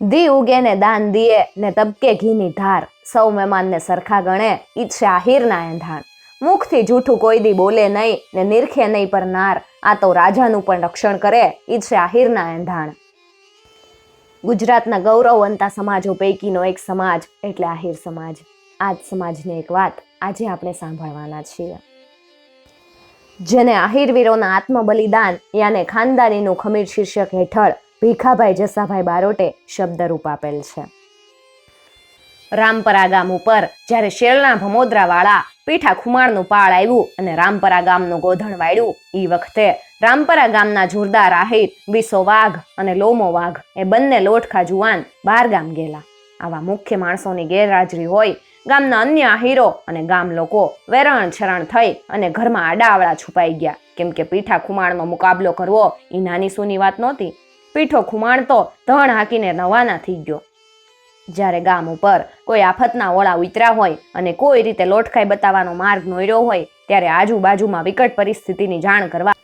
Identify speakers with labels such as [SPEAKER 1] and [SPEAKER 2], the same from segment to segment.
[SPEAKER 1] દી ઉગે ને દાન દીએ ને તબકે ઘીની ધાર. સૌ મહેમાનને સરખા ગણે ઈચ્છે આહિરના એંધાણ. મુખથી જૂઠું કોઈ દી બોલે નહીં ને નિરખે નહીં પર નાર. આ તો રાજાનું પણ રક્ષણ કરે ઈચ્છે આહિરના એંધાણ. ગુજરાતના ગૌરવવંતા સમાજો પૈકીનો એક સમાજ, એટલે આહિર સમાજ. આ જ સમાજની એક વાત આજે આપણે સાંભળવાના છીએ. જેને આહિરવીરોના આત્મબલિદાન, યાને ખાનદાનીનું ખમીર શીર્ષક હેઠળ ભીખાભાઈ જસાભાઈ બારોટે શબ્દરૂપ આપેલ છે. રામપરા ગામ ઉપર જ્યારે શેરણા ભમોદરાવાળા પીઠા ખુમાણનું પાળ આવ્યું અને રામપરા ગામનું ગોધણ વાળ્યું એ વખતે રામપરા ગામના જોરદાર આહિર, બીસો વાઘ અને લોમો વાઘ એ બંને લોટખા જુવાન બાર ગામ ગયેલા. આવા મુખ્ય માણસોની ગેરહાજરી હોય, ગામના અન્ય આહીરો અને ગામ લોકો વેરણ છરણ થઈ અને ઘરમાં આડાવડા છુપાઈ ગયા. કેમ કે પીઠા ખુમાણનો મુકાબલો કરવો એ નાની સૂની વાત નહોતી પીઠો ખુમાણતો ધણ હાકીને નવાના થઈ ગયો. જ્યારે ગામ ઉપર કોઈ આફતના ઓળા ઉતર્યા હોય અને કોઈ રીતે લોટખાઈ બતાવવાનો માર્ગ નોર્યો હોય, ત્યારે આજુબાજુમાં વિકટ પરિસ્થિતિની જાણ કરવા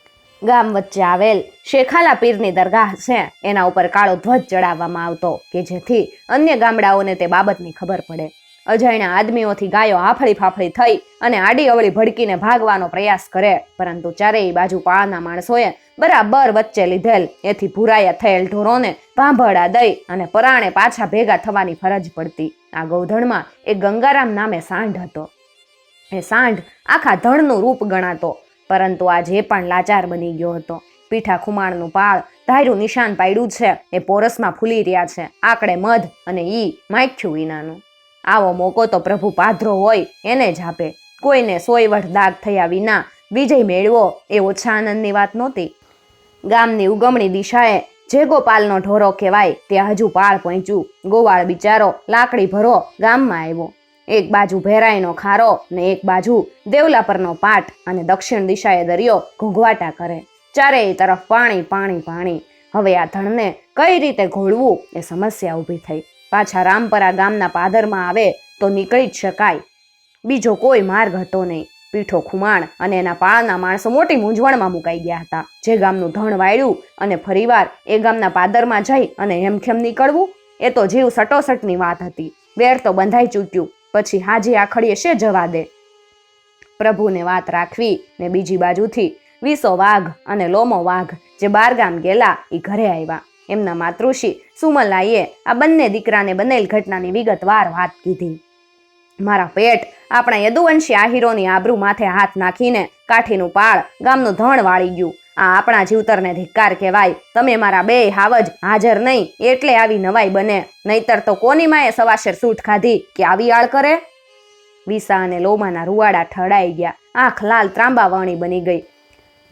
[SPEAKER 1] ગામ વચ્ચે આવેલ શેખાલા પીરની દરગાહ છે, એના ઉપર કાળો ધ્વજ ચડાવવામાં આવતો કે જેથી અન્ય ગામડાઓને તે બાબતની ખબર પડે. અજાણ્યા આદમીઓથી ગાયો આફળી ફાફળી થઈ અને આડી અવળી ભડકીને ભાગવાનો પ્રયાસ કરે. પરંતુ ચારેય બાજુ પાળના માણસોએ બરાબર વચ્ચે લીધેલ. એથી ભૂરાયા થયેલ ઢોરોને ભાંભળા દઈ અને પરાણે પાછા ભેગા થવાની ફરજ પડતી. આ ગૌધણમાં એ ગંગારામ નામે સાંઢ હતો. એ સાંઢ આખા ધણનું રૂપ ગણાતો, પરંતુ આ જે પણ લાચાર બની ગયો હતો. પીઠા ખુમાણનું પાળ ધાર્યું નિશાન પાડ્યું છે. એ પોરસમાં ફૂલી રહ્યા છે. આકડે મધ અને ઈ માખ્યું વિનાનું આવો મોકો તો પ્રભુ પાધરો હોય, એને જ આપે. કોઈને સોયવટ દાગ થયા વિના વિજય મેળવો એ ઓછા આનંદની વાત નહોતી. ગામની ઉગમણી દિશાએ જે ગોપાલનો ઢોરો કહેવાય તે હજુ પાળ પહોંચ્યું. ગોવાળ બિચારો લાકડી ભરો ગામમાં આવ્યો. એક બાજુ ભેરાઈનો ખારો ને એક બાજુ દેવલા પરનો પાટ અને દક્ષિણ દિશાએ દરિયો ઘૂંઘવાટા કરે. ચારેય તરફ પાણી પાણી પાણી. હવે આ ધણને કઈ રીતે ઘોળવું એ સમસ્યા ઊભી થઈ. પાછા રામપરા ગામના પાદરમાં આવે તો નીકળી જ શકાય. બીજો કોઈ માર્ગ હતો નહીં. પીઠો ખુમાણ અને એના પાળના માણસો મોટી મૂંઝવણમાં મુકાઈ ગયા હતા. જે ગામનું ધણ વાળ્યું અને ફરીવાર એ ગામના પાદરમાં જઈ અને હેમખેમ નીકળવું, એ તો જીવ સટોસટની વાત હતી. વેર તો બંધાઈ ચૂક્યું. પછી હાજી આખડીએ શે જવા દે? પ્રભુને વાત રાખવી ને બીજી બાજુથી વીસો વાઘ અને લોમો વાઘ જે બારગામ ગયેલા એ ઘરે આવ્યા. એમના માતૃશ્રી સુમલાઈએ આ બંને દીકરાને બનેલ ઘટનાની વિગતવાર વાત કીધી. મારા પેટ, આપણા યદુવંશી આહીરોની આબરૂ માથે હાથ નાખીને કાઠીનું પાળ ગામનું ધણ વાળી ગયું. આ આપણા જીવતરને ધિક્કાર કહેવાય. તમે મારા બે હાવજ હાજર નહીં, એટલે આવી નવાઈ બને. નહીતર તો કોની માએ સવાશેર સૂટ ખાધી કે આવી આળ કરે? વિસા અને લોમાના રૂવાડા ઠડાઈ ગયા. આંખ લાલ ત્રાંબાવાણી બની ગઈ.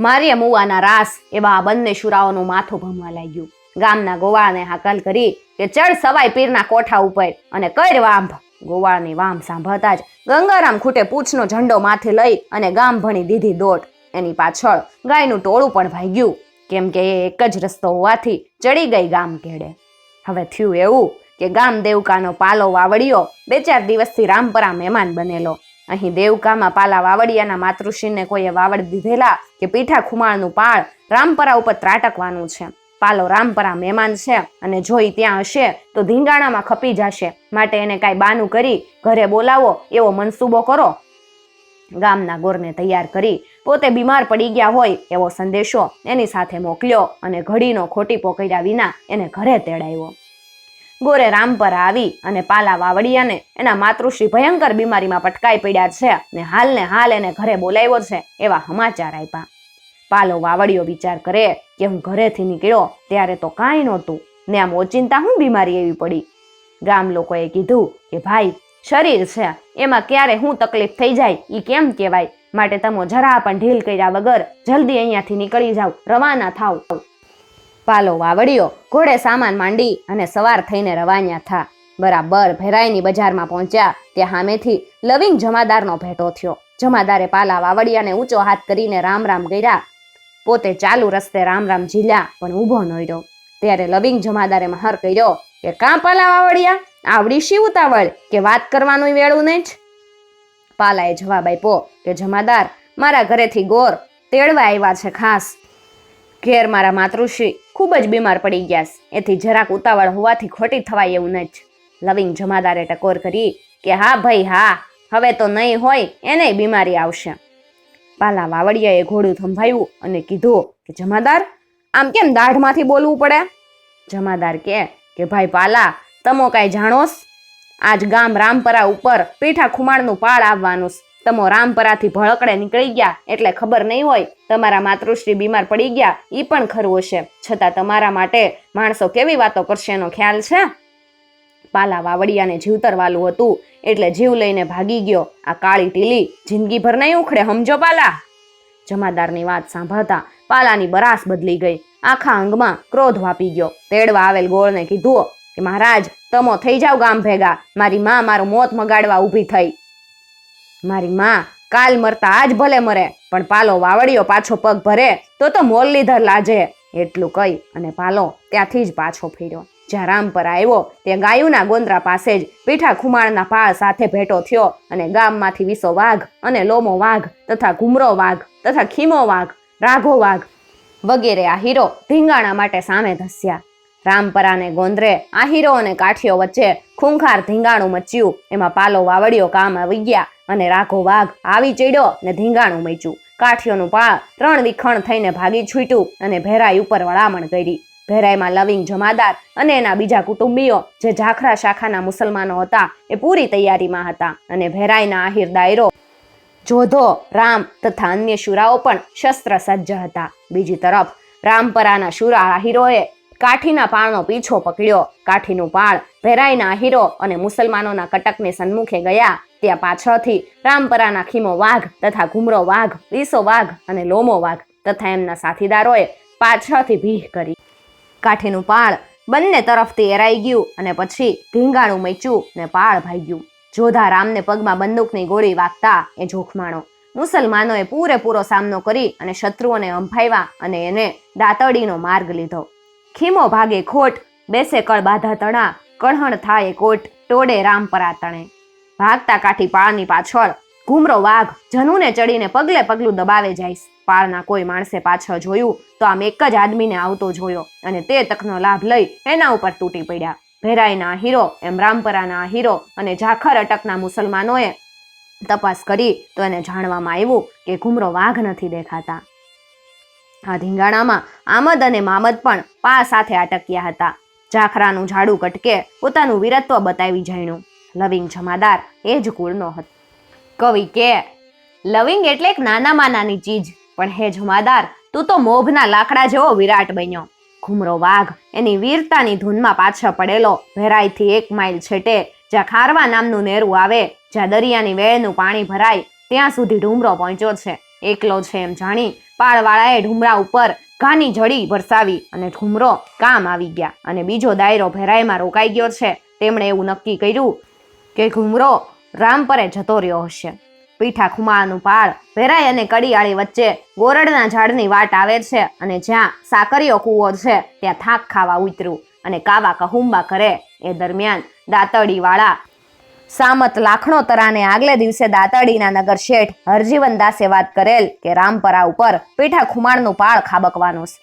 [SPEAKER 1] માર્ય મુવાના રાસ, એવા આ બંને શુરાઓનું માથું ભમવા લાગ્યું. ગામના ગોવાળને હાકલ કરી કે ચડ સવાઈ પીરના કોઠા ઉપર અને કર વાંભ. ગોવાળની વામ સાંભળતા જ ગંગારામ ખૂટે પૂછનો ઝંડો માથે લઈ અને ગામ ભણી દીધી દોટ. એની પાછળ ગાયનું ટોળું પણ ભાગ્યું. કેમ કે એ એક જ રસ્તો હોવાથી ચડી ગઈ ગામ કેડે. હવે થયું એવું કે ગામ દેવકાનો પાલો વાવડિયો બે ચાર દિવસથી રામપરા મહેમાન બનેલો. અહીં દેવકામાં પાલા વાવડિયાના માતૃશ્રીને કોઈએ વાવડ દીધેલા કે પીઠા ખુમાળનું પાળ રામપરા ઉપર ત્રાટકવાનું છે. પાલો રામપરા મહેમાન છે અને જો એ ત્યાં હશે, તો ધીંગાણામાં ખપી જશે. માટે એને કાંઈ બાનું કરી ઘરે બોલાવો, એવો મનસૂબો કરો. ગામના ગોરને તૈયાર કરી પોતે બીમાર પડી ગયા હોય એવો સંદેશો એની સાથે મોકલ્યો અને ઘડીનો ખોટી પોકડ્યા વિના એને ઘરે તેડાવ્યો ગોરે રામ પર આવી અને પાલા વાવડિયાને એના માતૃશ્રી ભયંકર બીમારીમાં પટકાઈ પડ્યા છે ને હાલને હાલ એને ઘરે બોલાવ્યો છે એવા સમાચાર આપ્યા. પાલો વાવડિયો વિચાર કરે કે હું ઘરેથી નીકળ્યો ત્યારે તો કાંઈ નહોતું. ને આમ ઓચિંતા હું બીમારી એવી પડી. ગામ લોકોએ કીધું કે, ભાઈ, શરીર છે, એમાં ક્યારે હું તકલીફ થઈ જાય એ કેમ કહેવાય? માટે તમે જરા પણ ઢીલ કર્યા વગર જલ્દી અહીંયાથી નીકળી જાઓ, રવાના થાવ પાલો વાવડિયો ઘોડે સામાન માંડી અને સવાર થઈને રવાન્યા થા. બરાબર ભેરાઈની બજારમાં પહોંચ્યા ત્યાં સામેથી લવિંગ જમાદારનો ભેટો થયો. જમાદારે પાલા વાવડિયાને ઊંચો હાથ કરીને રામ રામ કર્યા. પોતે ચાલુ રસ્તે રામ રામ ઝીલ્યા, પણ ઊભો ન રહ્યો. ત્યારે લવિંગ જમાદારે મહાર કર્યો કે, કાં પાલા વાવડિયા આવડી શી ઉતાવળ? કે વાત કરવાનું વેળું નહીં જ? પાલાએ જવાબ આપ્યો કે, જમાદાર, મારા ઘરેથી ગોર તેડવા આવ્યા છે ખાસ. ઘેર મારા માતૃશ્રી ખૂબ જ બીમાર પડી ગયા એથી જરાક ઉતાવળ હોવાથી ખોટી થવાય એવું નથી લવિંગ જમાદારે ટકોર કરી કે, હા ભાઈ, હા, હવે તો નહીં હોય, એને બીમારી આવશે. પાલા વાવડિયાએ ઘોડું થંભાવ્યું અને કીધું કે, જમાદાર, આમ કેમ દાઢમાંથી બોલવું પડે? જમાદાર કે કે ભાઈ પાલા, તમો કાંઈ જાણોસ? આજ ગામ રામપરા ઉપર પીઠા ખુમાણનું પાળ આવવાનું તમો રામપરાથી ભળકડે નીકળી ગયા એટલે ખબર નહીં હોય, તમારા માતૃશ્રી બીમાર પડી ગયા એ પણ ખરું હશે છતાં તમારા માટે માણસો કેવી વાતો કરશે એનો ખ્યાલ છે? પાલા વાવડિયાને જીવતરવાલું હતું. એટલે જીવ લઈને ભાગી ગયો. આ કાળી ટીલી જિંદગીભર નહીં ઉખડે, સમજો પાલા. જમાદારની વાત સાંભળતા પાલાની બરાસ બદલી ગઈ. આખા અંગમાં ક્રોધ વાપી ગયો. તેડવા આવેલ ગોળને કીધું કે, મહારાજ, તમો થઈ જાવ ગામ ભેગા. મારી માં મારું મોત મગાડવા ઊભી થઈ. મારી માં કાલ મરતા આજ ભલે મરે, પણ પાલો વાવડિયો પાછો પગ ભરે તો તો મોલ લીધર લાજે. એટલું કહી અને પાલો ત્યાંથી જ પાછો ફર્યો. જ્યાં રામપર આવ્યો તે ગાયુના ગોંદરા પાસે જ પીઠા ખુમાણના પાળ સાથે ભેટો થયો અને ગામમાંથી વિસો વાઘ અને લોમો વાઘ તથા ઘુમરો વાઘ તથા ખીમો વાઘ, રાઘો વાઘ વગેરે આ હીરો ધીંગાણા માટે સામે ધસ્યા. રામપરાને ગોંદરે, આ હીરો અને કાઠીઓ વચ્ચે ખૂંખાર ધીંગાણું મચ્યું. એમાં પાલો વાવડિયો કામ આવી ગયા અને રાઘો વાઘ આવી ચડ્યો ને ધીંગાણું મચ્યું. કાઠીઓનું પાળ ત્રણ વિખણ થઈને ભાગી છૂટ્યું અને ભેરાઈ ઉપર વળામણ કરી. ભેરાઈમાં લવિંગ જમાદાર અને એના બીજા કુટુંબીઓ જે ઝાખરા શાખાના મુસલમાનો હતા, એ પૂરી તૈયારીમાં હતા અને ભેરાઈના આહિર દાયરો, જોધો, રામ તથા અન્ય શુરાઓ પણ શસ્ત્ર સજ્જ હતા. બીજી તરફ, રામપરાના શુરા આહિરોએ કાઠીના પાળનો પીછો પકડ્યો. કાઠીનું પાળ ભેરાઈના આહિરો અને મુસલમાનોના કટકને સન્મુખે ગયા. ત્યાં પાછળથી રામપરાના ખીમો વાઘ તથા ઘુમરો વાઘ લીસો વાઘ અને લોમો વાઘ તથા એમના સાથીદારોએ પાછળથી ભીહ કરી. કાઠીનું પાળ બંને તરફથી એરાઈ ગયું અને પછી ધીંગાણું મેચ્યું ને પાળ ભાગ્યું જોધા રામને પગમાં બંદૂકની ગોળી વાગતા એ જોખમાણો. મુસલમાનોએ પૂરેપૂરો સામનો કરી અને શત્રુઓને અંફાવ્યા અને એને દાતડીનો માર્ગ લીધો. ખીમો ભાગે ખોટ, બેસે કળ બાધા તણા કળહણ થાય કોટ ટોડે રામ તણે ભાગતા કાઠી પાળની પાછળ ઘૂમરો વાઘ જનુને ચડીને પગલે પગલું દબાવે જાય. પાળના કોઈ માણસે પાછળ જોયું, તો આમ એક જ આદમીને આવતો જોયો અને તે તકનો લાભ લઈ એના ઉપર તૂટી પડ્યા. ભેરાઈના હીરો, એમ રામપરાના હીરો અને જાખર અટકના મુસલમાનોએ તપાસ કરી તો એને જાણવામાં આવ્યું કે ઘુમરો વાઘ નથી દેખાતા. આ ધીંગાણામાં આમદ અને મામદ પણ પા સાથે અટક્યા હતા. ઝાખરાનું ઝાડુ કટકે પોતાનું વીરત્વ બતાવી જાણ્યું. લવિંગ જમાદાર એ જ કુળનો હતો. કવિ કે, લવિંગ એટલે એક નાનામાં નાની ચીજ. પણ હે જમાદાર, તું તો મોભના લાકડા જેવો વિરાટ બન્યો. ઘુમરો વાઘ, એની વીરતાની ધૂનમાં પાછળ પડેલો, ભેરાઈથી એક માઇલ છેટે, જ્યાં ખારવા નામનું નેરું આવે, જ્યાં દરિયાની વેળનું પાણી ભરાય, ત્યાં સુધી ઢુમરો પહોંચ્યો છે. એકલો છે એમ જાણી, પાળવાળાએ ઢુમરા ઉપર ઘાની જડી વરસાવી અને ઢુમરો કામ આવી ગયા અને બીજો દાયરો ભેરાઈમાં રોકાઈ ગયો છે. તેમણે એવું નક્કી કર્યું કે ઘુમરો રામપરે જતો રહ્યો હશે. પીઠા ખુમાળનું પાળ ભેરાઈ અને કડિયાળી વચ્ચે ગોરડના ઝાડની વાટ આવે છે અને જ્યાં સાકરીયો કૂવો છે, ત્યાં થાક ખાવા ઉતર્યું અને કાવા કહુંબા કરે એ દરમિયાન દાતડીવાળા સામત લાખણો તરાને આગલે દિવસે દાતડીના નગર શેઠ હરજીવન દાસે વાત કરેલ કે રામપરા ઉપર પીઠા ખુમાણનું પાળ ખાબકવાનું છે.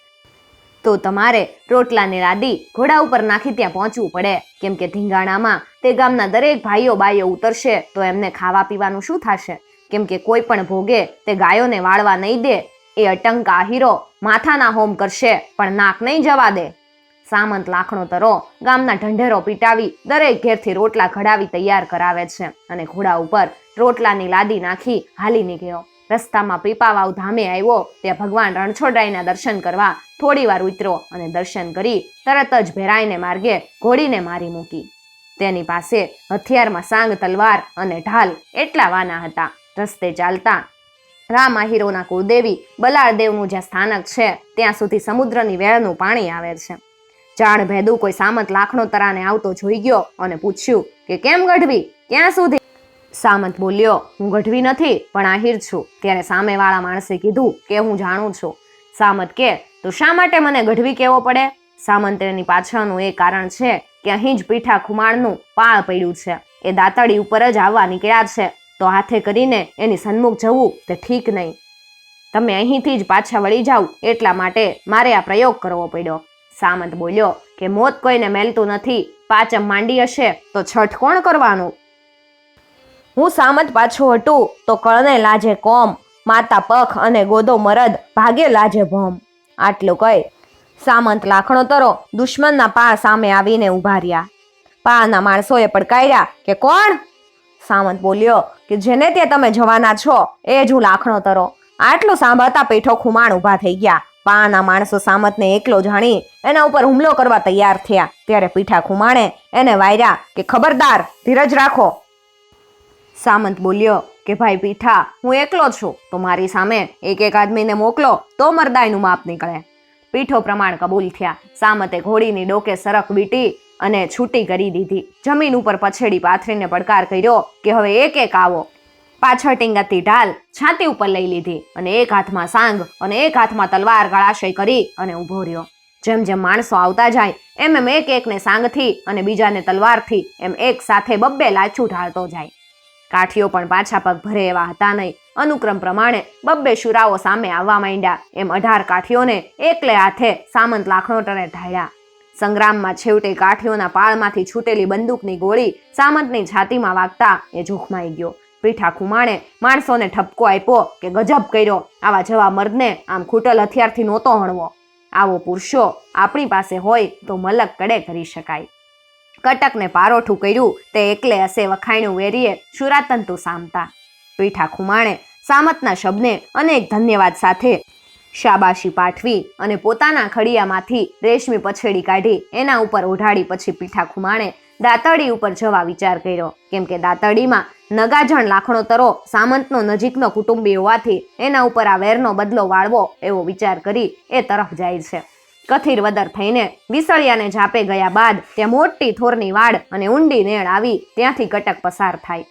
[SPEAKER 1] તો તમારે રોટલાની લાદી ઘોડા ઉપર નાખી ત્યાં પહોંચવું પડે કેમ કે ધીંગાણામાં તે ગામના દરેક ભાઈઓ બાઈઓ ઉતરશે તો એમને ખાવા પીવાનું શું થશે કેમ કે કોઈ પણ ભોગે તે ગાયોને વાળવા નહીં દે, એ અટંકા હીરો માથાના હોમ કરશે, પણ નાક નહીં જવા દે. સામંત લાખણો તરો ગામના ઢંઢેરો પીટાવી દરેક ઘેરથી રોટલા ઘડાવી તૈયાર કરાવે છે અને ઘોડા ઉપર રોટલાની લાદી નાખી હાલી નીકળ્યો રસ્તામાં પીપાવાવ ધામે આવ્યો, ત્યાં ભગવાન રણછોડરાયના દર્શન કરવા થોડી વાર ઉતર્યો અને દર્શન કરી તરત જ ભેરાઈને માર્ગે ઘોડીને મારી મૂકી. તેની પાસે હથિયારમાં સાંગ, તલવાર અને ઢાલ એટલા વાના હતા. રસ્તે ચાલતા. રામ આહિરોના કુળદેવી બલાળદેવનું જ્યાં સ્થાનક છે, ત્યાં સુધી સમુદ્રની વેળનું પાણી આવે છે. જાણ ભેદુ કોઈ સામંત લાખનો તરાને આવતો જોઈ ગયો અને પૂછ્યું કે કેમ ગઢવી? ક્યાં સુધી? સામંત બોલ્યો, હું ગઢવી નથી, પણ આહિર છું. ત્યારે સામેવાળા માણસે કીધું કે, હું જાણું છું. સામંત કે, તો શા માટે મને ગઢવી કહેવો પડે? સામંતની પાછળનું એ કારણ છે કે અહીં જ પીઠા ખુમાણનું પાળ પડ્યું છે. એ દાતડી ઉપર જ આવવા નીકળ્યા છે. તો હાથે કરીને એની સન્મુખ જવું તે ઠીક નહીં. તમે અહીંથી જ પાછા વળી જાઓ, એટલા માટે મારે આ પ્રયોગ કરવો પડ્યો. સામંત બોલ્યો કે મોત કોઈને મેલતું નથી, પાચમ માંડી હશે તો છઠ કોણ કરવાનું? હું સામંત પાછો હટું તો કળને લાજે કોમ, માતા પખ અને ગોદો મરદ ભાગે લાજે ભમ. આટલું કહી સામંત લાખણો તરો દુશ્મનના પા સામે આવીને ઊભા રહ્યા. પાના માણસોએ પડકાર્યા કે કોણ? સામંત બોલ્યો કે જેને તે તમે જવાના છો, એ જ હું લાખણો તરો. આટલું સાંભળતા પેઠો ખુમાણ ઊભા થઈ ગયા. પાના માણસો સામતને એકલો જાણી એના ઉપર હુમલો કરવા તૈયાર થયા. ત્યારે પીઠા ખુમાણે એને વાયરા કે ખબરદાર ધીરજ રાખો. સામંત બોલ્યો કે, ભાઈ પીઠા, હું એકલો છું. તો મારી સામે એક એક આદમીને મોકલો, તો મરદાયનું માપ નીકળે. પીઠો પ્રમાણ કબૂલ થયા. સામતે ઘોડીની ડોકે સરક વીટી અને છૂટી કરી દીધી. જમીન ઉપર પછેડી પાથરીને પડકાર કર્યો કે હવે એક એક આવો. પાછળ ટીંગાતી ઢાલ છાતી ઉપર લઈ લીધી અને એક હાથમાં સાંગ અને એક હાથમાં તલવાર ગળાશય કરી અને ઊભો રહ્યો. જેમ જેમ માણસો આવતા જાય, એમ એમ એક એકને સાંગથી અને બીજાને તલવારથી એમ એક સાથે બબ્બે લાછું ઢાળતો જાય. કાઠીઓ પણ પાછા પગ ભરે એવા હતા નહીં. અનુક્રમ પ્રમાણે બબ્બે શુરાઓ સામે આવવા માંડ્યા. એમ અઢાર કાઠીઓને એકલે હાથે સામંત લાખણોટરે ઢાળ્યા. સંગ્રામમાં છેવટે કાઠીઓના પાળમાંથી છૂટેલી બંદૂકની ગોળી સામંતની છાતીમાં વાગતા એ જોખમાઈ ગયો. પીઠા ખુમાણે માણસોને ઠપકો આપ્યો કે ગજબ કર્યો. આવા જવા મર્દને આમ ખૂટલ હથિયારથી નહોતો હણવો. આવો પુરુષો આપણી પાસે હોય તો મલક કડે કરી શકાય. કટકને પારોઠું કર્યું તે એકલે હસે વખાણ્યું વેરીએ શુરાતંતુ સામતા. પીઠા ખુમાણે સામતના શબ્દને અનેક ધન્યવાદ સાથે શાબાશી પાઠવી અને પોતાના ખડિયામાંથી રેશમી પછેડી કાઢી એના ઉપર ઓઢાડી પછી પીઠા ખુમાણે દાતરડી ઉપર જવા વિચાર કર્યો. કેમ કે દાતરડીમાં નગાજણ લાખણો તરો સામંતનો નજીકનો કુટુંબી હોવાથી એના ઉપર આ વેરનો બદલો વાળવો એવો વિચાર કરી એ તરફ જાય છે. કથિર વદર થઈને વિસળિયાને ઝાપે ગયા બાદ ત્યાં મોટી થોરની વાડ અને ઊંડી નેળ આવી ત્યાંથી કટક પસાર થાય.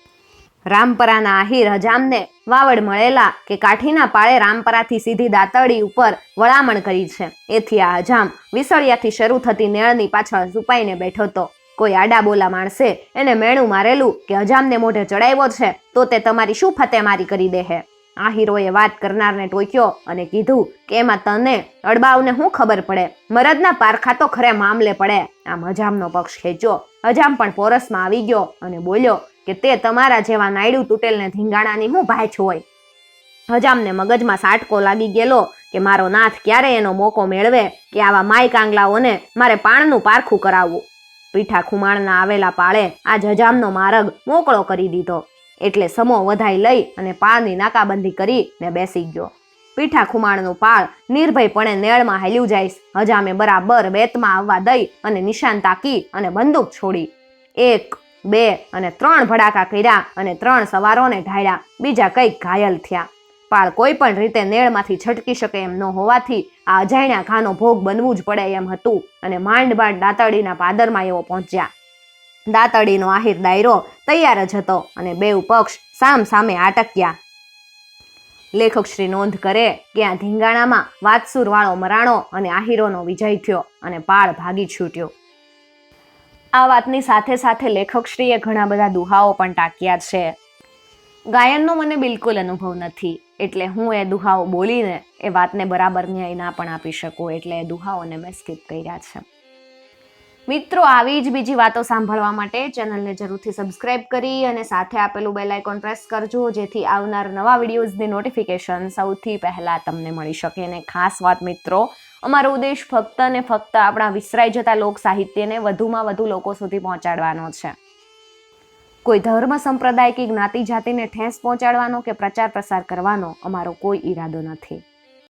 [SPEAKER 1] રામપરાના આહીર હજામને વાવડ મળેલા કે કાઠીના પાળે રામપરાથી સીધી દાતળી ઉપર વળામણ કરી છે. એથી આ હજામ વિસળિયાથી શરૂ થતી નેળની પાછળ સુપાઈને બેઠો હતો. કોઈ આડા બોલા માણસે એને મેણું મારેલું કે હજામને મોઢે ચડાવ્યો છે, તો તે તમારી શું ફતેમારી કરી દેહે? આ હીરોએ વાત કરનારને ટોક્યો અને કીધું કે એમાં તને અડબાવને શું ખબર પડે? મરદના પારખા તો ખરે મામલે પડે. આમ હજામનો પક્ષ ખેંચ્યો. હજામ પણ પોરસમાં આવી ગયો અને બોલ્યો કે તે તમારા જેવા નાયડું તૂટેલને ધીંગાણાની હું ભાઈચ હોય? હજામને મગજમાં સાટકો લાગી ગયેલો કે મારો નાથ ક્યારે એનો મોકો મેળવે કે આવા માય કાંગલાઓને મારે પાણનું પારખું કરાવવું? પીઠા ખુમાણના આવેલા પાળે આ જજામનો માર્ગ મોકળો કરી દીધો. એટલે સમો વધાઈ લઈ અને પાળની નાકાબંધી કરી ને બેસી ગયો. પીઠા ખુમાણનું પાળ નિર્ભયપણે નેળમાં હાલ્યું જઈશ હજામે બરાબર બેતમાં આવવા દઈ અને નિશાન તાકી અને બંદૂક છોડી. એક બે અને ત્રણ ભડાકા કર્યા અને ત્રણ સવારોને ઢાળ્યા. બીજા કંઈક ઘાયલ થયા. પાળ કોઈ પણ રીતે નેળમાંથી છટકી શકે એમ ન હોવાથી આ અજાણ્યા ઘાનો ભોગ બનવું જ પડે એમ હતું અને માંડ માંડ દાતરડીના પાદરમાં એવો પહોંચ્યા. દાતરડીનો આહિર દાયરો તૈયાર જ હતો અને બેઉ પક્ષ સામ સામે આટક્યા. લેખક શ્રી નોંધ કરે કે આ ધીંગાણામાં વાતસુરવાળો મરાણો અને આહિરોનો વિજય થયો અને પાળ ભાગી છૂટ્યો. આ વાતની સાથે સાથે લેખકશ્રીએ ઘણા બધા દુહાઓ પણ ટાંક્યા છે. ગાયનનો મને બિલકુલ અનુભવ નથી, એટલે હું એ દુહાઓ બોલીને એ વાતને બરાબર ન્યાય ના પણ આપી શકું, એટલે એ દુહાઓને મેં સ્કીપ કર્યા છે. મિત્રો, આવી જ બીજી વાતો સાંભળવા માટે ચેનલને જરૂરથી સબસ્ક્રાઇબ કરી અને સાથે આપેલું બેલ આઇકોન પ્રેસ કરજો, જેથી આવનાર નવા વિડીયોઝની નોટિફિકેશન સૌથી પહેલાં તમને મળી શકે. અને ખાસ વાત મિત્રો અમારો ઉદ્દેશ ફક્ત અને ફક્ત આપણા વિસરાઈ જતા લોક સાહિત્યને વધુમાં વધુ લોકો સુધી પહોંચાડવાનો છે. કોઈ ધર્મ સંપ્રદાય કે જ્ઞાતિ જાતિને ઠેસ પહોંચાડવાનો કે પ્રચાર પ્રસાર કરવાનો અમારો કોઈ ઈરાદો નથી.